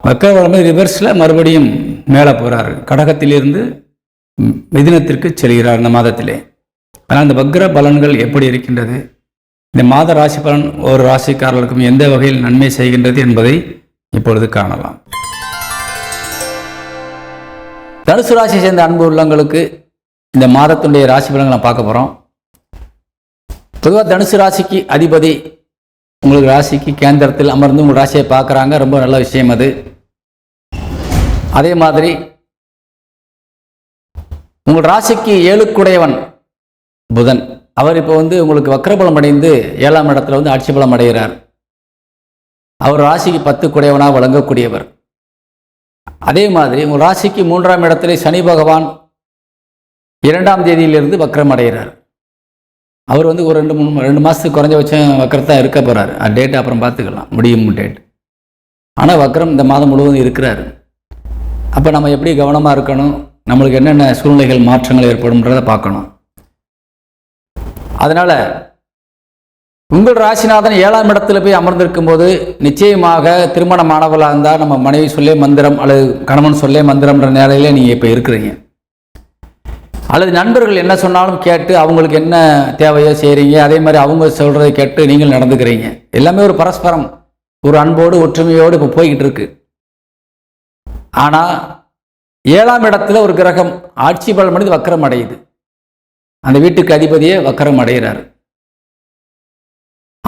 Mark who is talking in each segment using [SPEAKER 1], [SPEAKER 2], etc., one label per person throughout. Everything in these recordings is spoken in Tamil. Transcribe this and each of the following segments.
[SPEAKER 1] வக்கரபலம் ரிவர்ஸில் மறுபடியும் மேலே போகிறார் கடகத்திலிருந்து மிதினத்திற்கு செல்கிறார் இந்த மாதத்திலே. ஆனால் இந்த வக்ர பலன்கள் எப்படி இருக்கின்றது? இந்த மாத ராசி பலன் ஒரு ராசிக்காரர்களுக்கும் எந்த வகையில் நன்மை செய்கின்றது என்பதை இப்பொழுது காணலாம். தனுசு ராசி சேர்ந்த அன்பு உள்ளங்களுக்கு இந்த மாதத்தினுடைய ராசி பலன்களை பார்க்க போகிறோம் பொதுவாக தனுசு ராசிக்கு அதிபதி உங்களுக்கு ராசிக்கு கேந்திரத்தில் அமர்ந்து உங்கள் ராசியை பார்க்குறாங்க. ரொம்ப நல்ல விஷயம் அது. அதே மாதிரி உங்கள் ராசிக்கு ஏழுக்குடையவன் புதன். அவர் இப்போ வந்து உங்களுக்கு வக்கரபலம் அடைந்து ஏழாம் இடத்துல வந்து ஆட்சி பலம் அடைகிறார். அவர் ராசிக்கு பத்து குடையவனாக வழங்கக்கூடியவர் அதே மாதிரி உங்கள் ராசிக்கு மூன்றாம் இடத்திலே சனி பகவான் இரண்டாம் தேதியிலிருந்து வக்ரம் அடைகிறார். அவர் வந்து ஒரு ரெண்டு மூணு ரெண்டு மாதத்துக்கு குறைஞ்சபட்சம் வக்கரத்தான் இருக்க போகிறார் டேட் அப்புறம் பார்த்துக்கலாம். முடியும் டேட் ஆனால் வக்ரம் இந்த மாதம் முழுவதும் இருக்கிறார். அப்போ நம்ம எப்படி கவனமாக இருக்கணும்? நம்மளுக்கு என்னென்ன சூழ்நிலைகள் மாற்றங்கள் ஏற்படும்ன்றதை பார்க்கணும். அதனால் உங்கள் ராசிநாதன் ஏழாம் இடத்துல போய் அமர்ந்திருக்கும் போது நிச்சயமாக திருமணமானவர்களாக இருந்தால் நம்ம மனைவி சொல்லே மந்திரம் அல்லது கணவன் சொல்லே மந்திரம்ன்ற நிலையில நீங்கள் இப்போ இருக்கிறீங்க. அல்லது நண்பர்கள் என்ன சொன்னாலும் கேட்டு அவங்களுக்கு என்ன தேவையோ செய்கிறீங்க அதே மாதிரி அவங்க சொல்கிறத கேட்டு நீங்கள் நடந்துக்கிறீங்க. எல்லாமே ஒரு பரஸ்பரம் ஒரு அன்போடு ஒற்றுமையோடு இப்போ போய்கிட்டு இருக்குது ஆனால் ஏழாம் இடத்துல ஒரு கிரகம் ஆட்சி பலம் அடைந்து வக்கரம் அடையுது. அந்த வீட்டுக்கு அதிபதியே வக்கரம் அடைகிறார்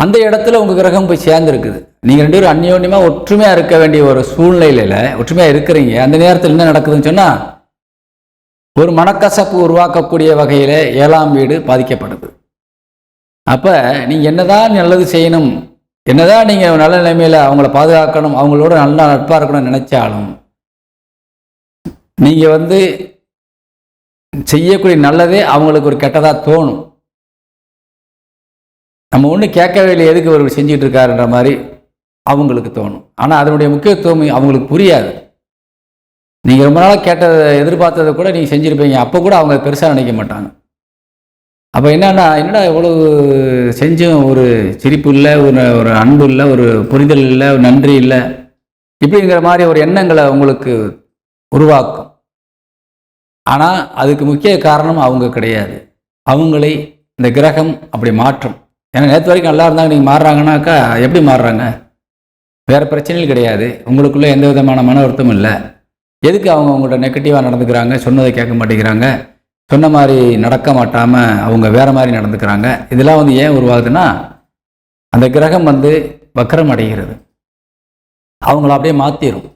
[SPEAKER 1] அந்த இடத்துல உங்கள் கிரகம் போய் சேர்ந்துருக்குது. நீங்கள் ரெண்டு பேரும் அந்யோன்யமாக ஒற்றுமையாக இருக்க வேண்டிய ஒரு சூழ்நிலையில் ஒற்றுமையாக இருக்கிறீங்க. அந்த நேரத்தில் என்ன நடக்குதுன்னு சொன்னால் ஒரு மனக்கசப்பு உருவாக்கக்கூடிய வகையில் ஏழாம் வீடு பாதிக்கப்படுது. அப்போ நீங்கள் என்னதான் நல்லது செய்யணும் என்னதான் நீங்கள் நல்ல நிலைமையில் அவங்கள பாதுகாக்கணும் அவங்களோட நல்லா நட்பாக இருக்கணும்னு நினச்சாலும் நீங்கள் வந்து செய்யக்கூடிய நல்லதே அவங்களுக்கு ஒரு கெட்டதாக தோணும். நம்ம ஒன்றும் கேட்கவே இல்லை எதுக்கு இவர் செஞ்சுட்டு இருக்காருன்ற மாதிரி அவங்களுக்கு தோணும். ஆனால் அதனுடைய முக்கியத்துவம் அவங்களுக்கு புரியாது. நீங்கள் ரொம்ப நாளாக கேட்டதை எதிர்பார்த்ததை கூட நீங்கள் செஞ்சுருப்பீங்க. அப்போ கூட அவங்க பெருசாக நினைக்க மாட்டாங்க. அப்போ என்னன்னா என்னடா இவ்வளவு செஞ்சும்? ஒரு சிரிப்பு இல்லை ஒரு ஒரு அன்பு இல்லை ஒரு புரிதல் இல்லை ஒரு நன்றி இல்லை. இப்படிங்கிற மாதிரி ஒரு எண்ணங்களை உங்களுக்கு உருவாக்கும். ஆனால் அதுக்கு முக்கிய காரணம் அவங்க கிடையாது. அவங்களை இந்த கிரகம் அப்படி மாற்றும். ஏன்னா நேற்று வரைக்கும் நல்லா இருந்தாங்க நீங்கள் மாறுறாங்கனாக்கா எப்படி மாறுறாங்க? வேறு பிரச்சனைகள் கிடையாது. உங்களுக்குள்ளே எந்த விதமான மன வருத்தமும் இல்லை. எதுக்கு அவங்க அவங்கள்ட்ட நெகட்டிவாக நடந்துக்கிறாங்க? சொன்னதை கேட்க மாட்டேங்கிறாங்க. சொன்ன மாதிரி நடக்க மாட்டாமல் அவங்க வேறு மாதிரி நடந்துக்கிறாங்க. இதெல்லாம் வந்து ஏன் உருவாகுதுன்னா அந்த கிரகம் வந்து வக்கரம் அடைகிறது. அவங்கள அப்படியே மாற்றிடும்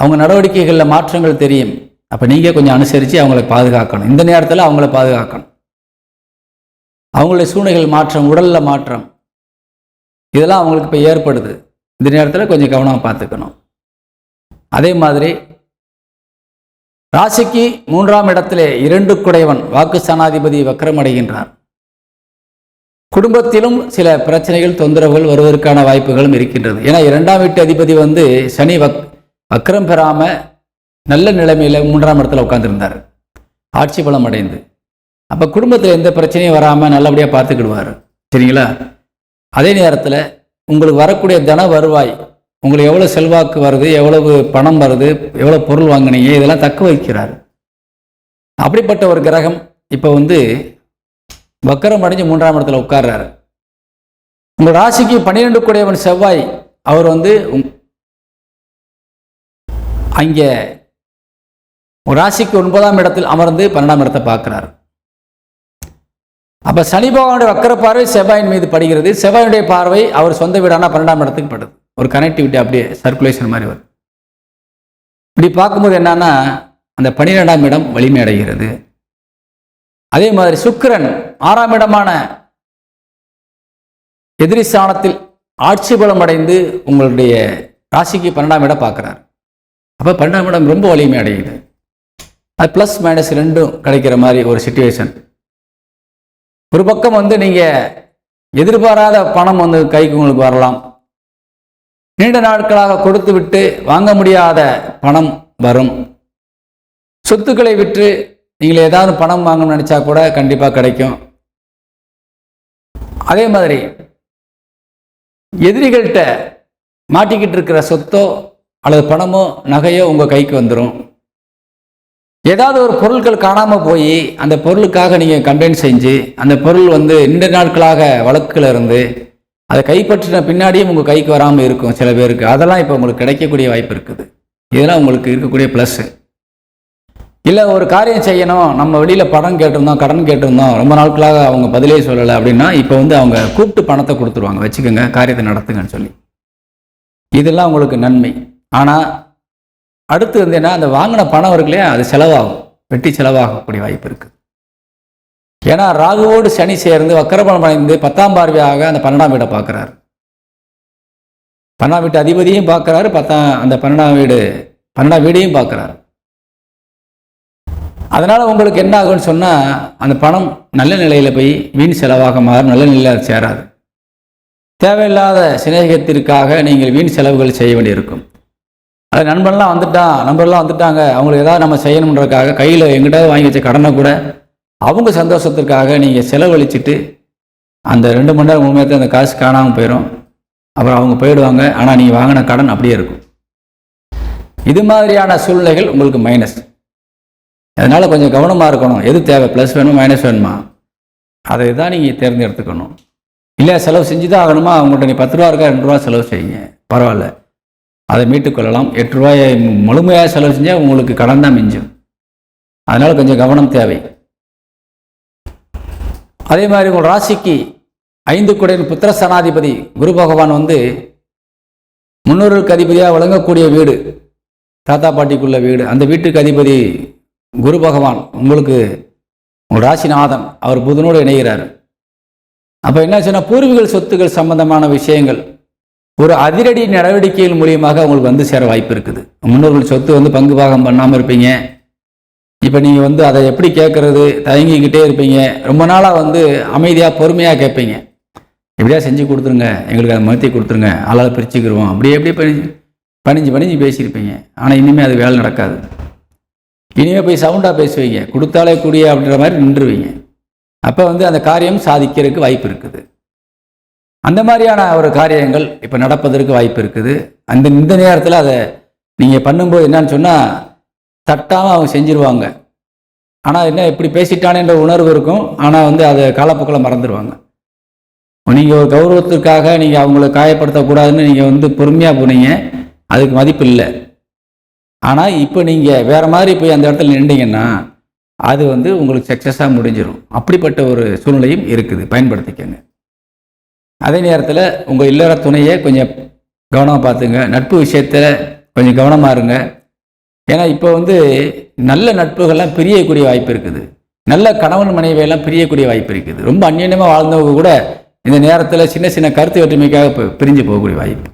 [SPEAKER 1] அவங்க நடவடிக்கைகளில் மாற்றங்கள் தெரியும். அப்போ நீங்கள் கொஞ்சம் அனுசரித்து அவங்கள பாதுகாக்கணும். இந்த நேரத்தில் அவங்கள பாதுகாக்கணும். அவங்களுடைய சூழ்நிலைகள் மாற்றம் உடலில் மாற்றம். இதெல்லாம் அவங்களுக்கு இப்போ ஏற்படுது. இந்த நேரத்தில் கொஞ்சம் கவனமாக பார்த்துக்கணும். அதே மாதிரி ராசிக்கு மூன்றாம் இடத்திலே இரண்டு குடையவன் வாக்கு சனாதிபதி வக்கரம் அடைகின்றார். குடும்பத்திலும் சில பிரச்சனைகள் தொந்தரவுகள் வருவதற்கான வாய்ப்புகளும் இருக்கின்றது. ஏன்னா இரண்டாம் வீட்டு அதிபதி வந்து சனி வக் அக்கறம் பெறாமல் நல்ல நிலைமையில் மூன்றாம் இடத்துல உட்காந்துருந்தார் ஆட்சி பலம் அடைந்து. அப்போ குடும்பத்தில் எந்த பிரச்சனையும் வராமல் நல்லபடியாக பார்த்துக்கிடுவார். சரிங்களா? அதே நேரத்தில் உங்களுக்கு வரக்கூடிய தன வருவாய் உங்களுக்கு எவ்வளோ செல்வாக்கு வருது எவ்வளவு பணம் வருது எவ்வளோ பொருள் வாங்கினீங்க இதெல்லாம் தக்க வைக்கிறார். அப்படிப்பட்ட ஒரு கிரகம் இப்போ வந்து வக்கரம் அடைஞ்சு மூன்றாம் இடத்துல உட்கார்றாரு. உங்கள் ராசிக்கு பன்னிரெண்டு கூடியவன் செவ்வாய் அவர் வந்து அங்கே ஒரு ராசிக்கு ஒன்பதாம் இடத்தில் அமர்ந்து பன்னெண்டாம் இடத்தை பார்க்கிறார். அப்ப சனி பகவானுடைய வக்கர பார்வை செவ்வாயின் மீது படுகிறது. செவ்வாயுடைய பார்வை அவர் சொந்த வீடானா பன்னெண்டாம் இடத்துக்கு படுது. ஒரு கனெக்டிவிட்டி அப்படியே சர்க்குலேஷன் மாதிரி வரும். இப்படி பார்க்கும்போது என்னன்னா அந்த பன்னிரெண்டாம் இடம் வலிமை அடைகிறது. அதே மாதிரி சுக்கிரன் ஆறாம் இடமான எதிரி ஸ்தானத்தில் ஆட்சி பலம் அடைந்து உங்களுடைய ராசிக்கு பன்னெண்டாம் இடம் பார்க்குறார். அப்போ பன்னெண்டாம் இடம் ரொம்ப வலிமை அடையுது. அது ப்ளஸ் மைனஸ் ரெண்டும் கிடைக்கிற மாதிரி ஒரு சுச்சுவேஷன் ஒரு பக்கம் வந்து நீங்கள் எதிர்பாராத பணம் வந்து கைக்கு உங்களுக்கு வரலாம். நீண்ட நாட்களாக கொடுத்து விட்டு வாங்க முடியாத பணம் வரும். சொத்துக்களை விற்று நீங்கள் ஏதாவது பணம் வாங்கணும்னு நினச்சா கூட கண்டிப்பாக கிடைக்கும். அதே மாதிரி எதிரிகள்கிட்ட மாட்டிக்கிட்டு இருக்கிற சொத்தோ அல்லது பணமோ நகையோ உங்கள் கைக்கு வந்துடும் ஏதாவது ஒரு பொருட்கள் காணாமல் போய் அந்த பொருளுக்காக நீங்கள் கம்ப்ளைண்ட் செஞ்சு அந்த பொருள் வந்து நீண்ட நாட்களாக வழக்கில் இருந்து அதை கைப்பற்றின பின்னாடியும் உங்கள் கைக்கு வராமல் இருக்கும் சில பேருக்கு. அதெல்லாம் இப்போ உங்களுக்கு கிடைக்கக்கூடிய வாய்ப்பு இருக்குது. இதெல்லாம் உங்களுக்கு இருக்கக்கூடிய ப்ளஸ்ஸு இல்லை ஒரு காரியம் செய்யணும் நம்ம வெளியில் பணம் கேட்டிருந்தோம் கடன் கேட்டிருந்தோம் ரொம்ப நாட்களாக அவங்க பதிலே சொல்லலை அப்படின்னா இப்போ வந்து அவங்க கூப்பிட்டு பணத்தை கொடுத்துருவாங்க. வச்சுக்கோங்க காரியத்தை நடத்துங்கன்னு சொல்லி. இதெல்லாம் உங்களுக்கு நன்மை. ஆனால் அடுத்து வந்து என்ன அந்த வாங்கின பணம் இருக்குல்லையா அது செலவாகும். வெட்டி செலவாகக்கூடிய வாய்ப்பு இருக்குது ஏன்னா ராகுவோடு சனி சேர்ந்து வக்கரபலம் அடைந்து பத்தாம் பார்வையாக அந்த பன்னெண்டாம் வீடை பார்க்குறாரு. பன்னெண்டாம் வீட்டு அதிபதியும் பார்க்குறாரு பத்தாம் அந்த பன்னெண்டாம் வீடு பன்னெண்டாம் வீடையும் பார்க்குறாரு. அதனால் உங்களுக்கு என்ன ஆகும்னு சொன்னால் அந்த பணம் நல்ல நிலையில் போய் வீண் செலவாக மாறும் நல்ல நிலையில் சேராது. தேவையில்லாத சிநேகத்திற்காக நீங்கள் வீண் செலவுகள் செய்ய வேண்டியிருக்கும். அது நண்பன்லாம் வந்துட்டான் நண்பர்லாம் வந்துட்டாங்க. அவங்களுக்கு ஏதாவது நம்ம செய்யணுன்றதுக்காக கையில் எங்கிட்ட வாங்கி வச்ச கடனை கூட அவங்க சந்தோஷத்திற்காக நீங்கள் செலவழிச்சிட்டு அந்த ரெண்டு மணி நேரம் மூணு நேரத்தில் அந்த காசு காணாமல் போயிடும் அப்புறம் அவங்க போயிடுவாங்க. ஆனால் நீங்கள் வாங்கின கடன் அப்படியே இருக்கும். இது மாதிரியான சூழ்நிலைகள் உங்களுக்கு மைனஸ் அதனால் கொஞ்சம் கவனமாக இருக்கணும். எது தேவை? ப்ளஸ் வேணும் மைனஸ் வேணுமா? அதை தான் நீங்கள் தேர்ந்தெடுத்துக்கணும். இல்லை செலவு செஞ்சு தான் ஆகணுமா? அவங்கள்ட்ட நீ பத்து ரூபா இருக்கா ரெண்டு ரூபா செலவு செய்யுங்க. பரவாயில்ல. அதை மீட்டுக்கொள்ளலாம் எட்டு ரூபாயை முழுமையாக செலவு செஞ்சால் உங்களுக்கு கடன் தான் மிஞ்சும். அதனால் கொஞ்சம் கவனம் தேவை. அதே மாதிரி உங்கள் ராசிக்கு ஐந்து குடையின் புத்திர சனாதிபதி குரு பகவான் வந்து முன்னூறுக்கு அதிபதியாக வழங்கக்கூடிய வீடு தாத்தா பாட்டிக்குள்ள வீடு அந்த வீட்டுக்கு அதிபதி குரு பகவான் உங்களுக்கு உங்கள் ராசிநாதன் அவர் புதனோடு இணைகிறார். அப்போ என்ன சொன்னால் பூர்வீக சொத்துக்கள் சம்பந்தமான விஷயங்கள் ஒரு அதிரடி நடவடிக்கைகள் மூலியமாக உங்களுக்கு வந்து சேர வாய்ப்பு இருக்குது. முன்னோர்கள் சொத்து வந்து பங்கு பாகம் பண்ணாமல் இருப்பீங்க. இப்போ நீங்கள் வந்து அதை எப்படி கேட்குறது தயங்கிக்கிட்டே இருப்பீங்க. ரொம்ப நாளாக வந்து அமைதியாக பொறுமையாக கேட்பீங்க எப்படியா செஞ்சு கொடுத்துருங்க. எங்களுக்கு அதை மாற்றி கொடுத்துருங்க. ஆளால் பிரிச்சுக்கிடுவோம் அப்படியே எப்படி பணிஞ்சு பணிஞ்சு பணிஞ்சு பேசியிருப்பீங்க. ஆனால் இனிமேல் அது வேலை நடக்காது. இனிமேல் போய் சவுண்டாக பேசுவீங்க. கொடுத்தாலே கூடிய அப்படின்ற மாதிரி நின்றுவீங்க. அப்போ வந்து அந்த காரியம் சாதிக்கிறதுக்கு வாய்ப்பு இருக்குது. அந்த மாதிரியான ஒரு காரியங்கள் இப்போ நடப்பதற்கு வாய்ப்பு இருக்குது. அந்த இந்த நேரத்தில் அதை நீங்கள் பண்ணும்போது என்னன்னு சொன்னால் தட்டாமல் அவங்க செஞ்சிருவாங்க. ஆனால் என்ன இப்படி பேசிட்டானேன்ற உணர்வு இருக்கும். ஆனால் வந்து அதை காலப்போக்கில் மறந்துடுவாங்க நீங்கள் ஒரு கௌரவத்திற்காக நீங்கள் அவங்கள காயப்படுத்தக்கூடாதுன்னு நீங்கள் வந்து பொறுமையாக போனீங்க. அதுக்கு மதிப்பு இல்லை. ஆனால் இப்போ நீங்கள் வேறு மாதிரி போய் அந்த இடத்துல நின்றீங்கன்னா அது வந்து உங்களுக்கு சக்ஸஸாக முடிஞ்சிடும் அப்படிப்பட்ட ஒரு சூழ்நிலையும் இருக்குது. பயன்படுத்திக்கங்க. அதே நேரத்தில் உங்கள் இல்லற துணையை கொஞ்சம் கவனமாக பார்த்துங்க நட்பு விஷயத்தில் கொஞ்சம் கவனமாக இருங்க. ஏன்னா இப்போ வந்து நல்ல நட்புகள்லாம் பிரியக்கூடிய வாய்ப்பு இருக்குது. நல்ல கணவன் மனைவியெல்லாம் பிரியக்கூடிய வாய்ப்பு இருக்குது. ரொம்ப அந்யோன்யமாக வாழ்ந்தவங்க கூட இந்த நேரத்தில் சின்ன சின்ன கருத்து வேற்றுமைக்காக பிரிஞ்சு போகக்கூடிய வாய்ப்பு.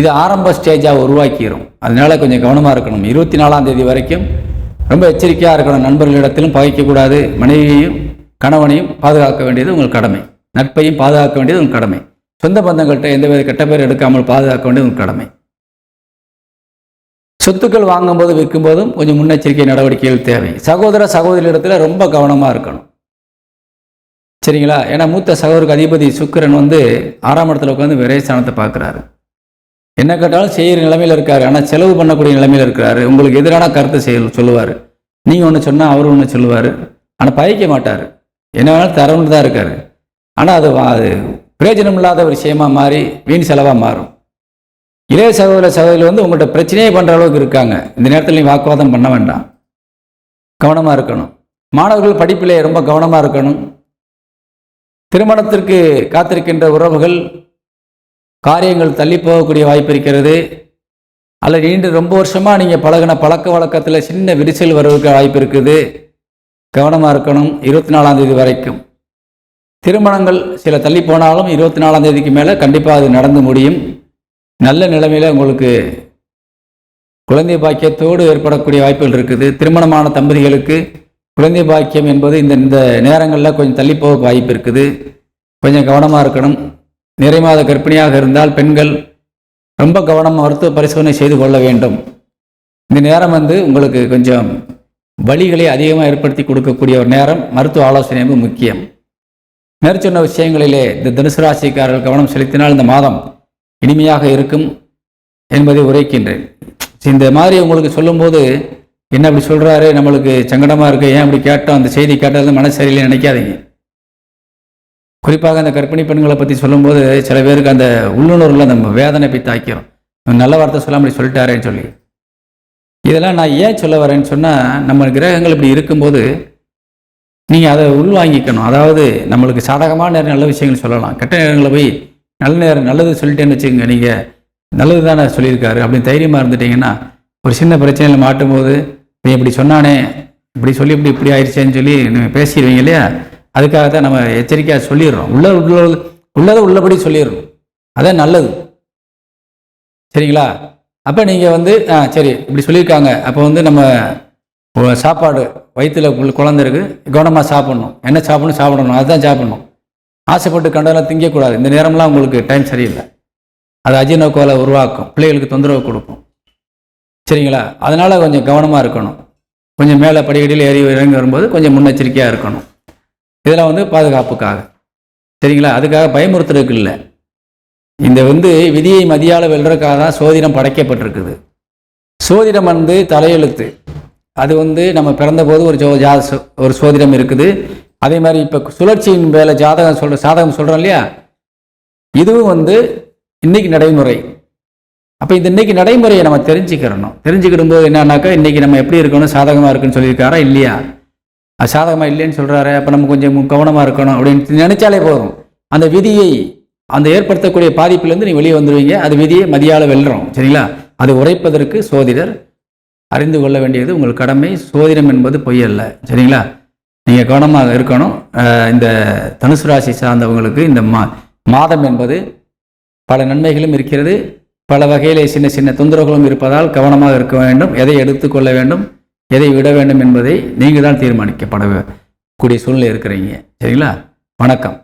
[SPEAKER 1] இது ஆரம்ப ஸ்டேஜாக உருவாக்கிடும் அதனால கொஞ்சம் கவனமாக இருக்கணும். இருபத்தி நாலாம் தேதி வரைக்கும் ரொம்ப எச்சரிக்கையாக இருக்கணும். நண்பர்களிடத்திலும் பகைக்கக்கூடாது. மனைவியையும் கணவனையும் பாதுகாக்க வேண்டியது உங்கள் கடமை. நட்பையும் பாதுகாக்க வேண்டியது உங்கள் கடமை. சொந்த பந்தங்கள்கிட்ட எந்தவித கெட்ட பேர் எடுக்காமல் பாதுகாக்க வேண்டியது உங்கள் கடமை. சொத்துக்கள் வாங்கும்போது விற்கும்போதும் கொஞ்சம் முன்னெச்சரிக்கை நடவடிக்கைகள் தேவை. சகோதர சகோதரியிடத்தில் ரொம்ப கவனமாக இருக்கணும். சரிங்களா? ஏன்னா மூத்த சகோதரருக்கு அதிபதி சுக்கரன் வந்து ஆறாம் இடத்துல உட்காந்து விரைஸ்தானத்தை பார்க்குறாரு. என்ன கேட்டாலும் செய்கிற நிலைமையில் இருக்காரு. ஆனால் செலவு பண்ணக்கூடிய நிலைமையில் இருக்கிறாரு. உங்களுக்கு எதிரான கருத்தை செய்ய சொல்லுவார். நீங்கள் ஒன்று சொன்னால் அவர் ஒன்று சொல்லுவார். ஆனால் பயிக்க மாட்டார். என்ன வேணாலும் தரவுன்னு தான் இருக்காரு. ஆனால் அது வா- அது பிரயோஜனம் இல்லாத ஒரு விஷயமா மாறி வீண் செலவாக மாறும். இளைய சகோதர சகோதரிகள் வந்து உங்கள்கிட்ட பிரச்சனையே பண்ணுற அளவுக்கு இருக்காங்க. இந்த நேரத்தில் நீ வாக்குவாதம் பண்ண வேண்டாம். கவனமாக இருக்கணும். மாணவர்கள் படிப்பிலே ரொம்ப கவனமாக இருக்கணும். திருமணத்திற்கு காத்திருக்கின்ற உறவுகள் காரியங்கள் தள்ளி போகக்கூடிய வாய்ப்பு இருக்கிறது. அல்லது நீண்டு ரொம்ப வருஷமாக நீங்கள் பழகின பழக்க வழக்கத்தில் சின்ன விரிசல் வருவதற்கு வாய்ப்பு இருக்குது. கவனமாக இருக்கணும். இருபத்தி நாலாம் தேதி வரைக்கும். திருமணங்கள் சில தள்ளி போனாலும் இருபத்தி நாலாம் தேதிக்கு மேலே கண்டிப்பாக அது நடந்து முடியும். நல்ல நிலைமையில் உங்களுக்கு குழந்தை பாக்கியத்தோடு ஏற்படக்கூடிய வாய்ப்புகள் இருக்குது. திருமணமான தம்பதிகளுக்கு குழந்தை பாக்கியம் என்பது இந்த இந்த நேரங்களில் கொஞ்சம் தள்ளி போக வாய்ப்பு இருக்குது. கொஞ்சம் கவனமாக இருக்கணும். நிறைமாத கர்ப்பிணியாக இருந்தால் பெண்கள் ரொம்ப கவனம் மருத்துவ பரிசோதனை செய்து கொள்ள வேண்டும். இந்த நேரம் வந்து உங்களுக்கு கொஞ்சம் வலிகளை அதிகமாக ஏற்படுத்தி கொடுக்கக்கூடிய ஒரு நேரம். மருத்துவ ஆலோசனை முக்கியம். மேற்சொன்ன விஷயங்களிலே இந்த தனுசு ராசிக்காரர்கள் கவனம் செலுத்தினால் இந்த மாதம் இனிமையாக இருக்கும் என்பதை உரைக்கின்றேன். இந்த மாதிரி உங்களுக்கு சொல்லும்போது என்ன அப்படி சொல்கிறாரு நம்மளுக்கு சங்கடமாக இருக்கு ஏன் அப்படி கேட்டோம் அந்த செய்தி கேட்டது மனசு சரியில்லை நினைக்காதீங்க. குறிப்பாக அந்த கர்ப்பிணி பெண்களை பற்றி சொல்லும்போது சில பேருக்கு அந்த உள்ளுணர்வில் அந்த வேதனை போய் தாக்கிறோம் நல்ல வார்த்தை சொல்ல அப்படி சொல்லிட்டாரேன்னு சொல்லி. இதெல்லாம் நான் ஏன் சொல்ல வரேன்னு சொன்னால் நம்ம கிரகங்கள் இப்படி இருக்கும்போது நீங்கள் அதை உள்வாங்கிக்கணும். அதாவது நம்மளுக்கு சாதகமான நேரம் நல்ல விஷயங்கள் சொல்லலாம். கெட்ட நேரங்களில் போய் நல்ல நேரம் நல்லது சொல்லிட்டேன்னு வச்சுக்கோங்க நீங்கள் நல்லது தானே சொல்லியிருக்காரு அப்படின்னு தைரியமாக இருந்துட்டீங்கன்னா ஒரு சின்ன பிரச்சனையில் மாட்டும் போது நீ இப்படி சொன்னானே இப்படி சொல்லி இப்படி இப்படி ஆயிடுச்சேன்னு சொல்லி நீங்கள் பேசிடுவீங்க இல்லையா? அதுக்காக தான் நம்ம எச்சரிக்கையாக சொல்லிடுறோம். உள்ள உள்ள உள்ளதை உள்ளபடி சொல்லிடுறோம். அதான் நல்லது. சரிங்களா? அப்போ நீங்கள் வந்து ஆ சரி இப்படி சொல்லியிருக்காங்க. அப்போ வந்து நம்ம சாப்பாடு வயிற்றில் உள்ள குழந்தை கவனமாக சாப்பிடணும். என்ன சாப்பிடணும் சாப்பிடணும். அதுதான் சாப்பிடணும். ஆசைப்பட்டு கண்டதெல்லாம் திங்கக்கூடாது. இந்த நேரம்லாம் உங்களுக்கு டைம் சரியில்லை. அது அஜீனோக்கோலை உருவாக்கும். பிள்ளைகளுக்கு தொந்தரவு கொடுக்கும். சரிங்களா? அதனால் கொஞ்சம் கவனமாக இருக்கணும். கொஞ்சம் மேலே படிக்கடியில் ஏறி இறங்கி வரும்போது கொஞ்சம் முன்னெச்சரிக்கையாக இருக்கணும். இதெல்லாம் வந்து பாதுகாப்புக்காக. சரிங்களா? அதுக்காக பயமுறுத்துறதுக்கு இல்லை. இந்த வந்து விதியை மதியால வெல்றதுக்காக தான் சோதிடம் படைக்கப்பட்டிருக்குது. சோதிடம் வந்து தலையெழுத்து. அது வந்து நம்ம பிறந்தபோது ஒரு ஜோ ஜா ஒரு சோதிடம் இருக்குது. அதே மாதிரி இப்போ சுழற்சியின் மேலே ஜாதகம் சொல்ற சாதகம் சொல்கிறோம் இல்லையா? இதுவும் வந்து இன்னைக்கு நடைமுறை. அப்போ இந்த இன்றைக்கி நடைமுறையை நம்ம தெரிஞ்சுக்கிறணும். தெரிஞ்சுக்கிடும் போது என்னன்னாக்கா இன்னைக்கு நம்ம எப்படி இருக்கணும் சாதகமாக இருக்குன்னு சொல்லியிருக்காரா இல்லையா? அது சாதகமாக இல்லைன்னு சொல்கிறாரு அப்போ நம்ம கொஞ்சம் கவனமாக இருக்கணும் அப்படின்னு நினைச்சாலே போதும். அந்த விதியை அந்த ஏற்படுத்தக்கூடிய பாதிப்பிலேருந்து நீ வெளியே வந்துடுவீங்க அது விதியை மதியால வெல்றோம். சரிங்களா? அது உரைப்பதற்கு சோதிடர் அறிந்து கொள்ள வேண்டியது உங்கள் கடமை. சோதிடம் என்பது பொய் அல்ல. சரிங்களா? நீங்கள் கவனமாக இருக்கணும். இந்த தனுசு ராசி சார்ந்தவங்களுக்கு இந்த மா மாதம் என்பது பல நன்மைகளும் இருக்கிறது. பல வகையிலே சின்ன சின்ன தொந்தரவுகளும் இருப்பதால் கவனமாக இருக்க வேண்டும். எதை எடுத்துக்கொள்ள வேண்டும்? எதை விட வேண்டும் என்பதை நீங்கள் தான் தீர்மானிக்கப்பட கூடிய சூழ்நிலை இருக்கிறீங்க. சரிங்களா? வணக்கம்.